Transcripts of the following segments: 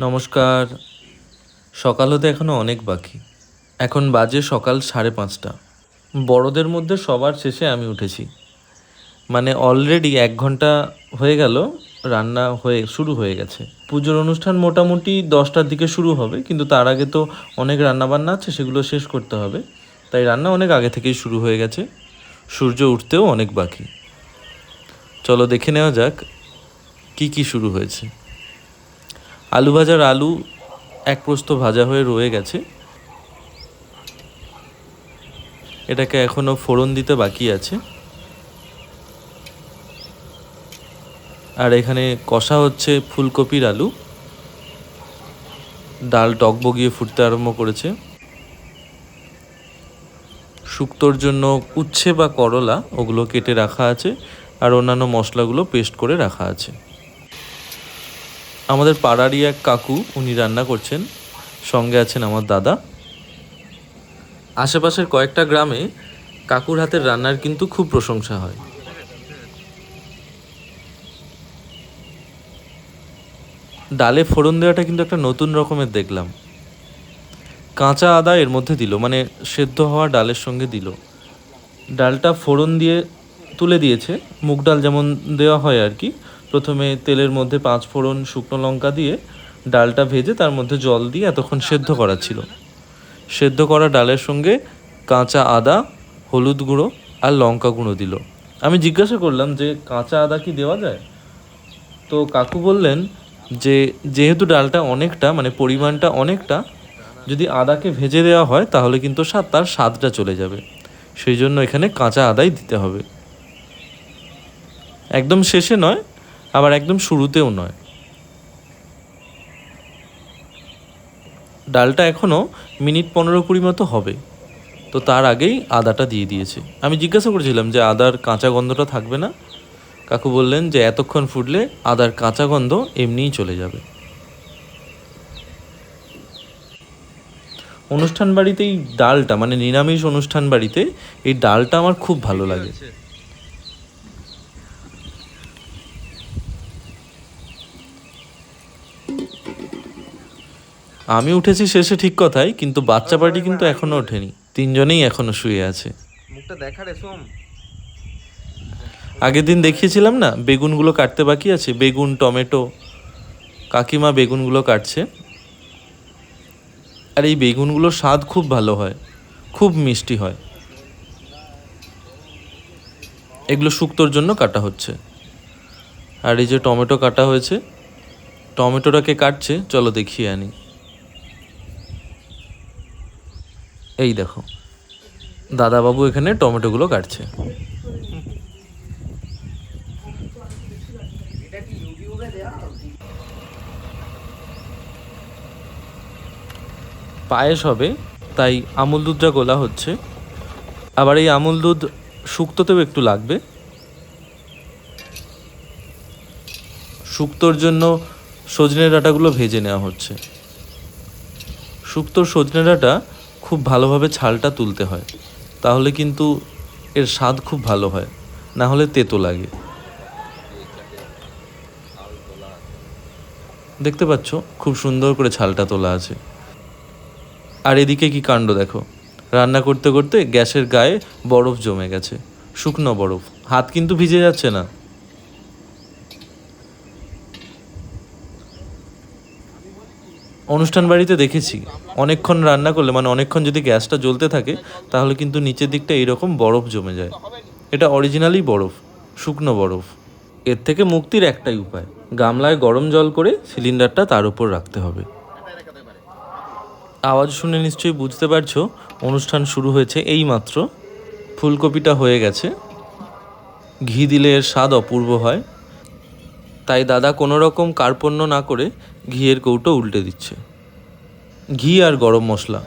নমস্কার। সকাল হতে এখনও অনেক বাকি। এখন বাজে সকাল সাড়ে পাঁচটা। বড়দের মধ্যে সবার শেষে আমি উঠেছি। মানে অলরেডি এক ঘণ্টা হয়ে গেল, রান্না হয়ে, শুরু হয়ে গেছে। পুজোর অনুষ্ঠান মোটামুটি দশটার দিকে শুরু হবে, কিন্তু তার আগে তো অনেক রান্না বান্না আছে, সেগুলো শেষ করতে হবে। তাই রান্না অনেক আগে থেকেই শুরু হয়ে গেছে। সূর্য উঠতেও অনেক বাকি। চলো দেখে নেওয়া যাক, কি কি শুরু হয়েছে। আলু ভাজার আলু এক প্রস্ত ভাজা হয়ে রয়ে গেছে। এটাকে এখনও ফোড়ন দিতে বাকি আছে। আর এখানে কষা হচ্ছে ফুলকপির আলু। ডাল টকবগিয়ে ফুটতে আরম্ভ করেছে। শুক্তোর জন্য উচ্ছে বা করলা ওগুলো কেটে রাখা আছে। আর অন্যান্য মশলাগুলো পেস্ট করে রাখা আছে। আমাদের পাড়ারই এক কাকু, উনি রান্না করছেন। সঙ্গে আছেন আমার দাদা। আশেপাশের কয়েকটা গ্রামে কাকুর হাতের রান্নার কিন্তু খুব প্রশংসা হয়। ডালে ফোড়ন দেওয়াটা কিন্তু একটা নতুন রকমের দেখলাম। কাঁচা আদা এর মধ্যে দিল মানে সেদ্ধ হওয়া ডালের সঙ্গে দিল। ডালটা ফোড়ন দিয়ে তুলে দিয়েছে। মুগ ডাল যেমন দেওয়া হয় আর কি। প্রথমে তেলের মধ্যে পাঁচ ফোড়ন শুকনো লঙ্কা দিয়ে ডালটা ভেজে তার মধ্যে জল দিয়ে এতক্ষণ সেদ্ধ করা ছিল। সেদ্ধ করা ডালের সঙ্গে কাঁচা আদা, হলুদ গুঁড়ো আর লঙ্কা গুঁড়ো দিল। আমি জিজ্ঞাসা করলাম যে, কাঁচা আদা কি দেওয়া যায়? তো কাকু বললেন যে, যেহেতু ডালটা অনেকটা মানে পরিমাণটা অনেকটা, যদি আদাকে ভেজে দেওয়া হয়, তাহলে কিন্তু স্বাদ, তার স্বাদটা চলে যাবে। সেই জন্য এখানে কাঁচা আদাই দিতে হবে। একদম শেষে নয় আবার একদম শুরুতেও নয়। ডালটা এখনও মিনিট পনেরো কুড়ি মতো হবে। তো তার আগেই আদাটা দিয়ে দিয়েছে। আমি জিজ্ঞাসা করেছিলাম যে আদার কাঁচা গন্ধটা থাকবে না? কাকু বললেন যে এতক্ষণ ফুটলে আদার কাঁচা গন্ধ এমনিই চলে যাবে। অনুষ্ঠান বাড়িতে এই ডালটা মানে নিরামিষ অনুষ্ঠান বাড়িতে এই ডালটা আমার খুব ভালো লাগে। আমি উঠেছি শেষে ঠিক কথাই কিন্তু বাচ্চা পার্টি কিন্তু এখনও ওঠেনি। তিনজনেই এখনও শুয়ে আছে। মুখটা দেখা রে সোম। আগের দিন দেখিয়েছিলাম না বেগুনগুলো কাটতে বাকি আছে বেগুন টমেটো কাকিমা বেগুনগুলো কাটছে। আর এই বেগুনগুলোর স্বাদ খুব ভালো হয় খুব মিষ্টি হয়। এগুলো শুক্তোর জন্য কাটা হচ্ছে। আর এই যে টমেটো কাটা হয়েছে টমেটোটাকে কাটছে চলো দেখিয়ে আনি। এই দেখো। দাদাবাবু এখানে টমেটোগুলো কাটছে। পায়েস হবে, তাই আমুল দুধটা গোলা হচ্ছে। আবার এই আমুল দুধ শুক্তোতেও একটু লাগবে। শুক্তোর জন্য সজনে ডাঁটাগুলো ভেজে নেওয়া হচ্ছে। শুক্তোর সজনে ডাঁটা খুব ভালোভাবে ছালটা তুলতে হয়। তাহলে কিন্তু এর স্বাদ খুব ভালো হয়। না হলে তেতো লাগে। দেখতে পাচ্ছ? খুব সুন্দর করে ছালটা তোলা আছে। আর এদিকে কি কাণ্ড দেখো? রান্না করতে করতে গ্যাসের গায়ে বরফ জমে গেছে। শুকনো বরফ। হাত কিন্তু ভিজে যাচ্ছে না। অনুষ্ঠান বাড়িতে দেখেছি। অনেকক্ষণ রান্না করলে মানে অনেকক্ষণ যদি গ্যাসটা জ্বলতে থাকে, তাহলে কিন্তু নিচের দিকটা এইরকম বরফ জমে যায়। এটা অরিজিনালি বরফ, শুকনো বরফ। এর থেকে মুক্তির একটাই উপায়, গামলায় গরম জল করে সিলিন্ডারটা তার উপর রাখতে হবে। আওয়াজ শুনে নিশ্চয়ই বুঝতে পারছ, অনুষ্ঠান শুরু হয়েছে এই মাত্র ফুলকপিটা হয়ে গেছে। ঘি দিলে এর স্বাদ অপূর্ব হয়। তাই দাদা কোনো রকম কার্পণ্য না করে ঘিয়ের কৌটো উল্টে দিচ্ছে। ঘি আর গরম মশলা।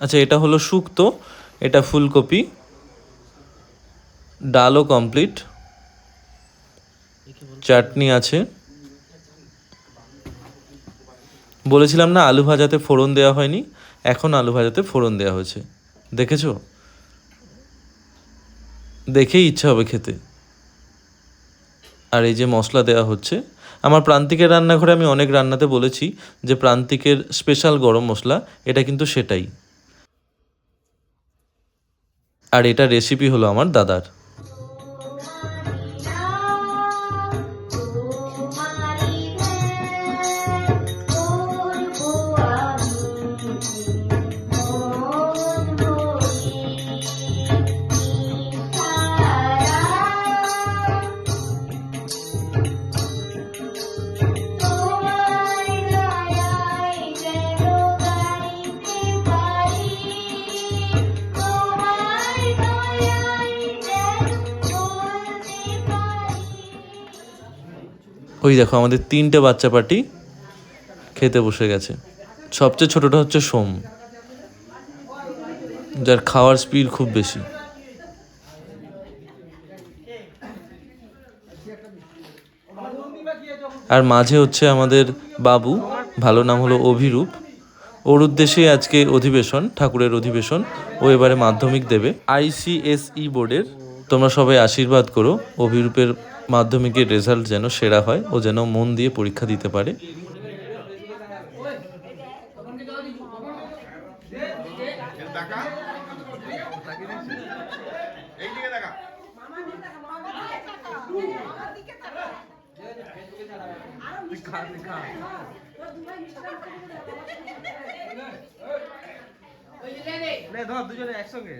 আচ্ছা এটা হলো শুক্তো এটা ফুলকপি। ডালও কমপ্লিট চাটনি আছে। বলেছিলাম না, আলু ভাজাতে ফোড়ন দেওয়া হয়নি, এখন আলু ভাজাতে ফোড়ন দেওয়া হয়েছে। দেখেছ? দেখেই ইচ্ছা হবে খেতে। আর এই যে মশলা দেওয়া হচ্ছে, আমার প্রান্তিকের রান্নাঘরে আমি অনেক রান্নাতে বলেছি যে প্রান্তিকের স্পেশাল গরম মশলা, এটা কিন্তু সেটাই। আর এটা রেসিপি হলো আমার দাদার। ওই দেখো, আমাদের তিনটে বাচ্চা পার্টি খেতে বসে গেছে। সবচেয়ে ছোটটা হচ্ছে সোম, যার খাওয়ার স্পিড খুব বেশি। আর মাঝে হচ্ছে আমাদের বাবু, ভালো নাম হলো অভিরূপ। ওর উদ্দেশ্যে আজকে অধিবেশন, ঠাকুরের অধিবেশন, ও এবারে মাধ্যমিক দেবে। আইসিএসই বোর্ডের, তোমরা সবাই আশীর্বাদ করো অভিরূপের মাধ্যমিকের রেজাল্ট যেন সেরা হয় ও যেন মন দিয়ে পরীক্ষা দিতে পারে। দুজনে একসঙ্গে।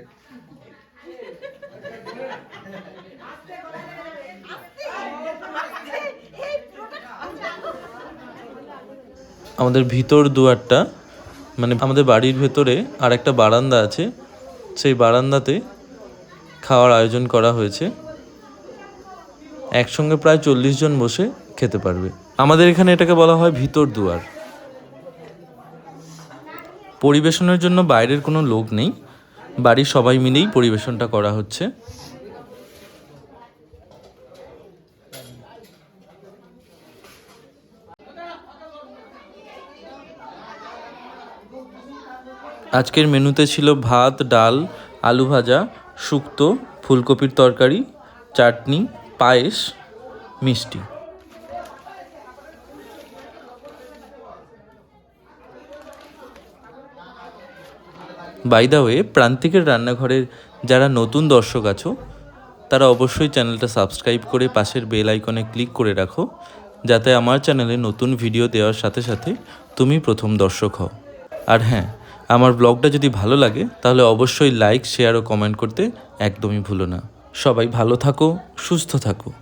আমাদের ভিতর দুয়ারটা মানে আমাদের বাড়ির ভেতরে আর একটা বারান্দা আছে। সেই বারান্দাতে খাওয়ার আয়োজন করা হয়েছে। একসঙ্গে প্রায় চল্লিশ জন বসে খেতে পারবে। আমাদের এখানে এটাকে বলা হয় ভিতর দুয়ার। পরিবেশনের জন্য বাইরের কোনো লোক নেই। বাড়ির সবাই মিলেই পরিবেশনটা করা হচ্ছে। আজকের মেনুতে ছিল ভাত, ডাল, আলু ভাজা, শুক্তো, ফুলকপির তরকারি, চাটনি, পায়েস, মিষ্টি। বাই দা ওয়ে প্রান্তিকের রান্নাঘরের যারা নতুন দর্শক আছো, তারা অবশ্যই চ্যানেলটা সাবস্ক্রাইব করে পাশের বেল আইকনে ক্লিক করে রাখো, যাতে আমার চ্যানেলে নতুন ভিডিও দেওয়ার সাথে সাথে তুমি প্রথম দর্শক হও। আর হ্যাঁ আমার ব্লগটা যদি ভালো লাগে, তাহলে অবশ্যই লাইক শেয়ার ও কমেন্ট করতে একদমই ভুলো না। সবাই ভালো থাকো, সুস্থ থাকো।